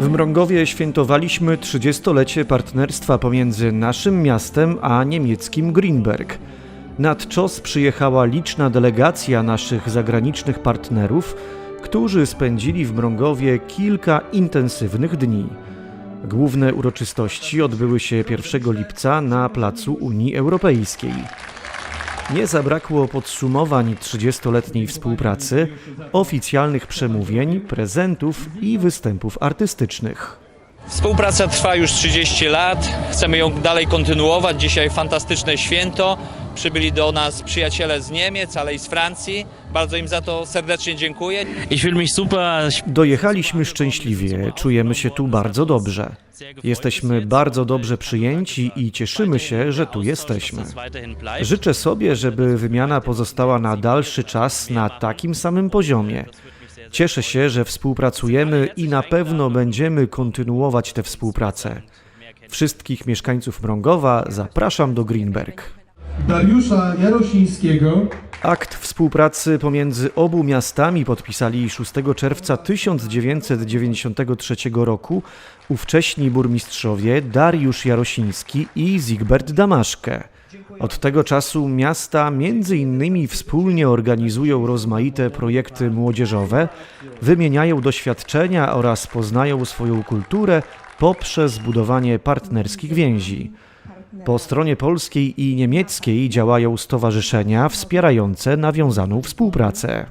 W Mrągowie świętowaliśmy 30-lecie partnerstwa pomiędzy naszym miastem a niemieckim Greenberg. Nad czos przyjechała liczna delegacja naszych zagranicznych partnerów, którzy spędzili w Mrągowie kilka intensywnych dni. Główne uroczystości odbyły się 1 lipca na placu Unii Europejskiej. Nie zabrakło podsumowań 30-letniej współpracy, oficjalnych przemówień, prezentów i występów artystycznych. Współpraca trwa już 30 lat, chcemy ją dalej kontynuować. Dzisiaj fantastyczne święto. Przybyli do nas przyjaciele z Niemiec, ale i z Francji. Bardzo im za to serdecznie dziękuję. Dojechaliśmy szczęśliwie, czujemy się tu bardzo dobrze. Jesteśmy bardzo dobrze przyjęci i cieszymy się, że tu jesteśmy. Życzę sobie, żeby wymiana pozostała na dalszy czas na takim samym poziomie. Cieszę się, że współpracujemy i na pewno będziemy kontynuować tę współpracę. Wszystkich mieszkańców Mrągowa zapraszam do Greenberg. Dariusza Jarosińskiego, Akt współpracy pomiędzy obu miastami podpisali 6 czerwca 1993 roku ówcześni burmistrzowie Dariusz Jarosiński i Zigbert Damaszke. Od tego czasu miasta między innymi wspólnie organizują rozmaite projekty młodzieżowe, wymieniają doświadczenia oraz poznają swoją kulturę poprzez budowanie partnerskich więzi. Po stronie polskiej i niemieckiej działają stowarzyszenia wspierające nawiązaną współpracę.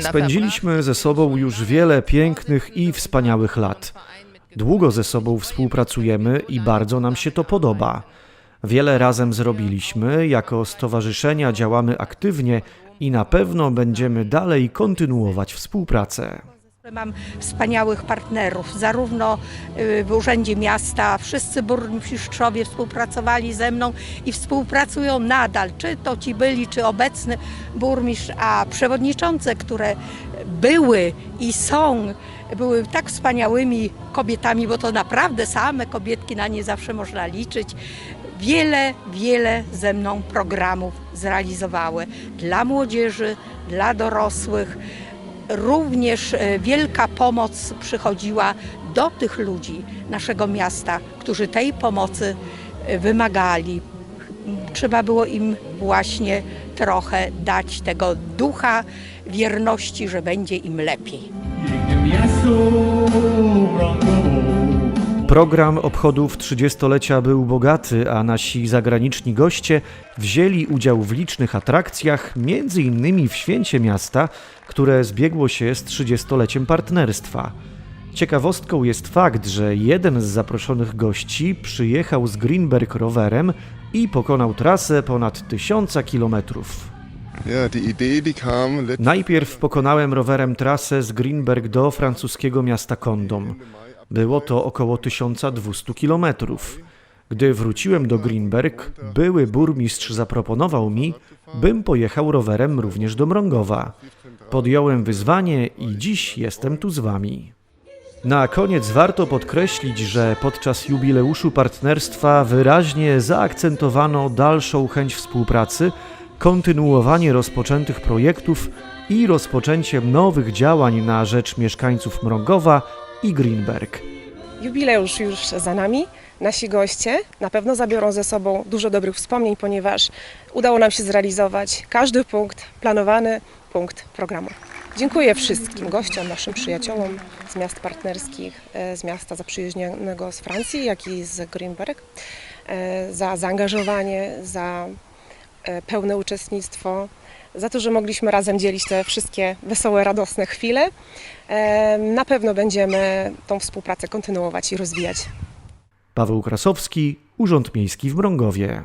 Spędziliśmy ze sobą już wiele pięknych i wspaniałych lat. Długo ze sobą współpracujemy i bardzo nam się to podoba. Wiele razem zrobiliśmy, jako stowarzyszenia działamy aktywnie i na pewno będziemy dalej kontynuować współpracę. Mam wspaniałych partnerów, zarówno y, w Urzędzie Miasta, wszyscy burmistrzowie współpracowali ze mną i współpracują nadal, czy to ci byli, czy obecny burmistrz, a przewodniczące, które były i są, były tak wspaniałymi kobietami, bo to naprawdę same kobietki, na nie zawsze można liczyć. Wiele, wiele ze mną programów zrealizowały dla młodzieży, dla dorosłych również e, wielka pomoc przychodziła do tych ludzi naszego miasta, którzy tej pomocy e, wymagali. Trzeba było im właśnie trochę dać tego ducha wierności, że będzie im lepiej. Program obchodów 30-lecia był bogaty, a nasi zagraniczni goście wzięli udział w licznych atrakcjach, między innymi w święcie miasta, które zbiegło się z 30-leciem partnerstwa. Ciekawostką jest fakt, że jeden z zaproszonych gości przyjechał z Greenberg rowerem i pokonał trasę ponad 1000 kilometrów. Najpierw pokonałem rowerem trasę z Greenberg do francuskiego miasta Condom. Było to około 1200 kilometrów. Gdy wróciłem do Greenberg, były burmistrz zaproponował mi, bym pojechał rowerem również do Mrągowa. Podjąłem wyzwanie i dziś jestem tu z wami. Na koniec warto podkreślić, że podczas jubileuszu partnerstwa wyraźnie zaakcentowano dalszą chęć współpracy, kontynuowanie rozpoczętych projektów i rozpoczęcie nowych działań na rzecz mieszkańców Mrągowa i Greenberg. Jubileusz już za nami. Nasi goście na pewno zabiorą ze sobą dużo dobrych wspomnień, ponieważ udało nam się zrealizować każdy punkt, planowany punkt programu. Dziękuję wszystkim gościom, naszym przyjaciołom z miast partnerskich, e, z miasta zaprzyjaźnionego z Francji, jak i z Greenberg, e, za zaangażowanie, za e, pełne uczestnictwo, za to, że mogliśmy razem dzielić te wszystkie wesołe, radosne chwile. Na pewno będziemy tą współpracę kontynuować i rozwijać. Paweł Krasowski, Urząd Miejski w Mrągowie.